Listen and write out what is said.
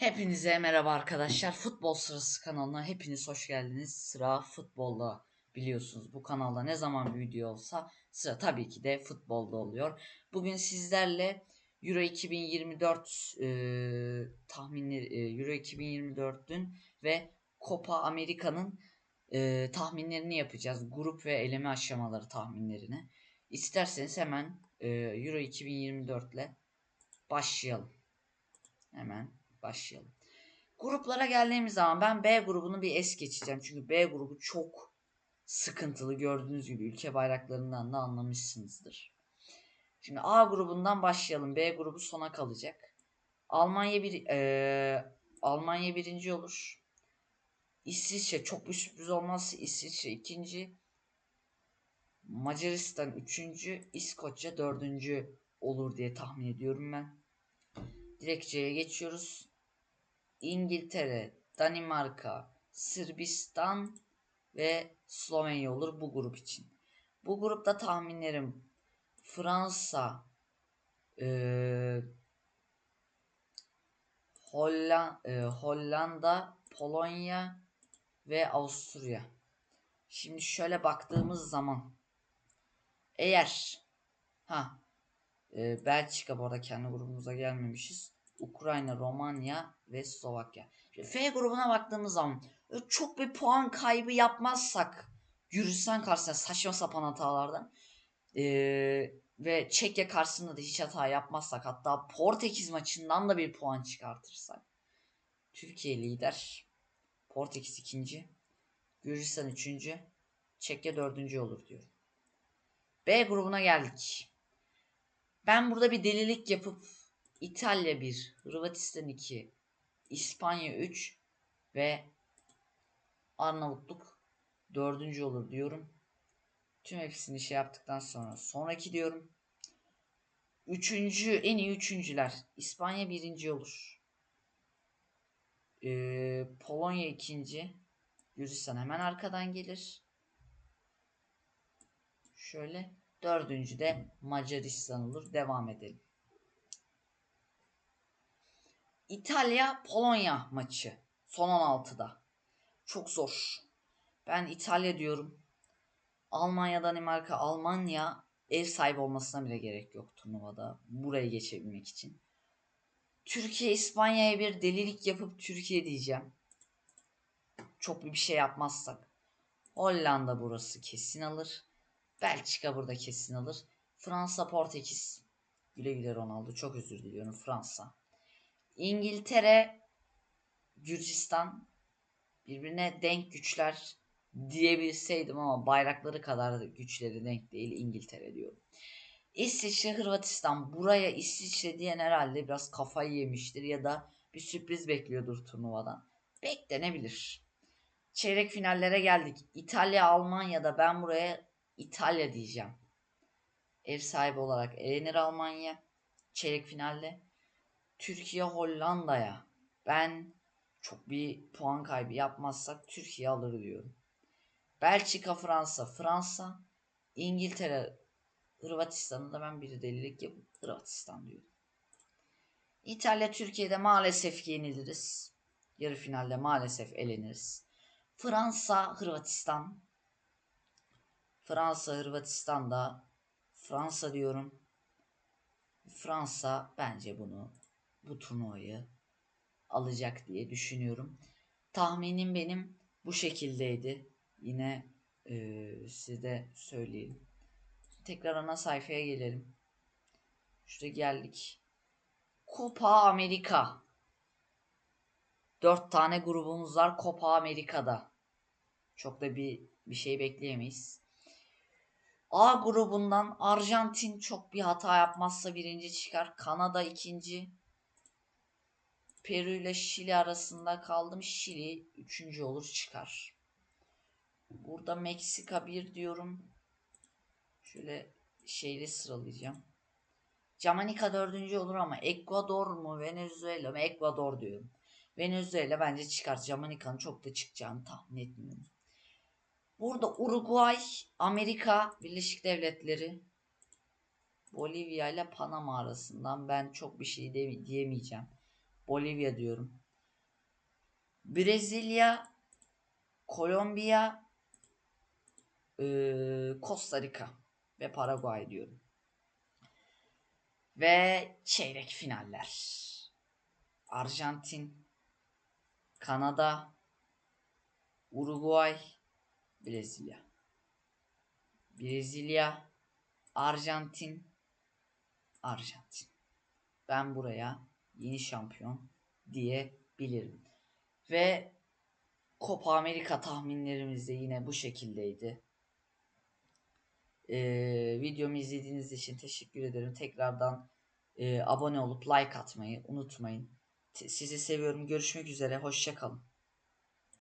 Hepinize merhaba arkadaşlar. Futbol Sırası kanalına hepiniz hoş geldiniz. Sıra futbolda biliyorsunuz. Bu kanalda ne zaman bir video olsa sıra tabii ki de futbolda oluyor. Bugün sizlerle Euro 2024 e, tahminleri e, Euro 2024'ün ve Copa Amerika'nın e, tahminlerini yapacağız. Grup ve eleme aşamaları tahminlerini. İsterseniz hemen e, Euro 2024 ile başlayalım. Hemen başlayalım. Gruplara geldiğimiz zaman ben B grubunu bir es geçeceğim. Çünkü B grubu çok sıkıntılı gördüğünüz gibi ülke bayraklarından da anlamışsınızdır. Şimdi A grubundan başlayalım. B grubu sona kalacak. Almanya bir e, Almanya birinci olur. İsviçre çok bir sürpriz olmazsa İsviçre ikinci. Macaristan üçüncü. İskoçya dördüncü olur diye tahmin ediyorum ben. Direkt C'ye geçiyoruz. İngiltere, Danimarka, Sırbistan ve Slovenya olur bu grup için. Bu grupta tahminlerim Fransa, e, Hollanda, e, Hollanda, Polonya ve Avusturya. Şimdi şöyle baktığımız zaman eğer ha e, Belçika bu arada kendi grubumuza gelmemişiz. Ukrayna, Romanya ve Slovakya. Şimdi F grubuna baktığımız zaman çok bir puan kaybı yapmazsak Gürcistan karşısında saçma sapan hatalardan ee, ve Çekya karşısında da hiç hata yapmazsak hatta Portekiz maçından da bir puan çıkartırsak Türkiye lider Portekiz ikinci Gürcistan üçüncü Çekya dördüncü olur diyor. B grubuna geldik. Ben burada bir delilik yapıp İtalya 1, Hırvatistan 2, İspanya 3 ve Arnavutluk 4. olur diyorum. Tüm hepsini şey yaptıktan sonra sonraki diyorum. Üçüncü, en iyi üçüncüler. İspanya birinci olur. Ee, Polonya ikinci. Gürcistan hemen arkadan gelir. Şöyle. Dördüncü de Macaristan olur. Devam edelim. İtalya Polonya maçı son 16'da. Çok zor. Ben İtalya diyorum. Almanya Danimarka Almanya ev sahibi olmasına bile gerek yok turnuvada. Buraya geçebilmek için. Türkiye İspanya'ya bir delilik yapıp Türkiye diyeceğim. Çok bir şey yapmazsak. Hollanda burası kesin alır. Belçika burada kesin alır. Fransa Portekiz. Güle güle Ronaldo. Çok özür diliyorum Fransa. İngiltere, Gürcistan birbirine denk güçler diyebilseydim ama bayrakları kadar da güçleri denk değil İngiltere diyorum. İsviçre, Hırvatistan buraya İsviçre diyen herhalde biraz kafayı yemiştir ya da bir sürpriz bekliyordur turnuvadan. Beklenebilir. Çeyrek finallere geldik. İtalya, Almanya'da ben buraya İtalya diyeceğim. Ev sahibi olarak elenir Almanya. Çeyrek finalde. Türkiye Hollanda'ya. Ben çok bir puan kaybı yapmazsak Türkiye alır diyorum. Belçika Fransa. Fransa. İngiltere Hırvatistan'da da ben bir delilik yapıp Hırvatistan diyorum. İtalya Türkiye'de maalesef yeniliriz. Yarı finalde maalesef eleniriz. Fransa Hırvatistan. Fransa Hırvatistan'da Fransa diyorum. Fransa bence bunu bu turnuvayı alacak diye düşünüyorum. Tahminim benim bu şekildeydi. Yine e, size söyleyeyim. Tekrar ana sayfaya gelelim. Şurada geldik. Copa Amerika. Dört tane grubumuz var Copa Amerika'da. Çok da bir bir şey bekleyemeyiz. A grubundan Arjantin çok bir hata yapmazsa birinci çıkar. Kanada ikinci. Peru ile Şili arasında kaldım. Şili üçüncü olur çıkar. Burada Meksika bir diyorum. Şöyle şeyle sıralayacağım. Jamaika dördüncü olur ama Ekvador mu Venezuela mı? Ekvador diyorum. Venezuela bence çıkar. Jamaika'nın çok da çıkacağını tahmin etmiyorum. Burada Uruguay, Amerika, Birleşik Devletleri, Bolivya ile Panama arasından ben çok bir şey diyemeyeceğim. Bolivya diyorum. Brezilya, Kolombiya, e, Costa Rica ve Paraguay diyorum. Ve çeyrek finaller. Arjantin, Kanada, Uruguay, Brezilya. Brezilya, Arjantin, Arjantin. Ben buraya yeni şampiyon diyebilirim. Ve Copa Amerika tahminlerimiz de yine bu şekildeydi. Ee, videomu izlediğiniz için teşekkür ederim. Tekrardan e, abone olup like atmayı unutmayın. Te- Sizi seviyorum. Görüşmek üzere. Hoşçakalın.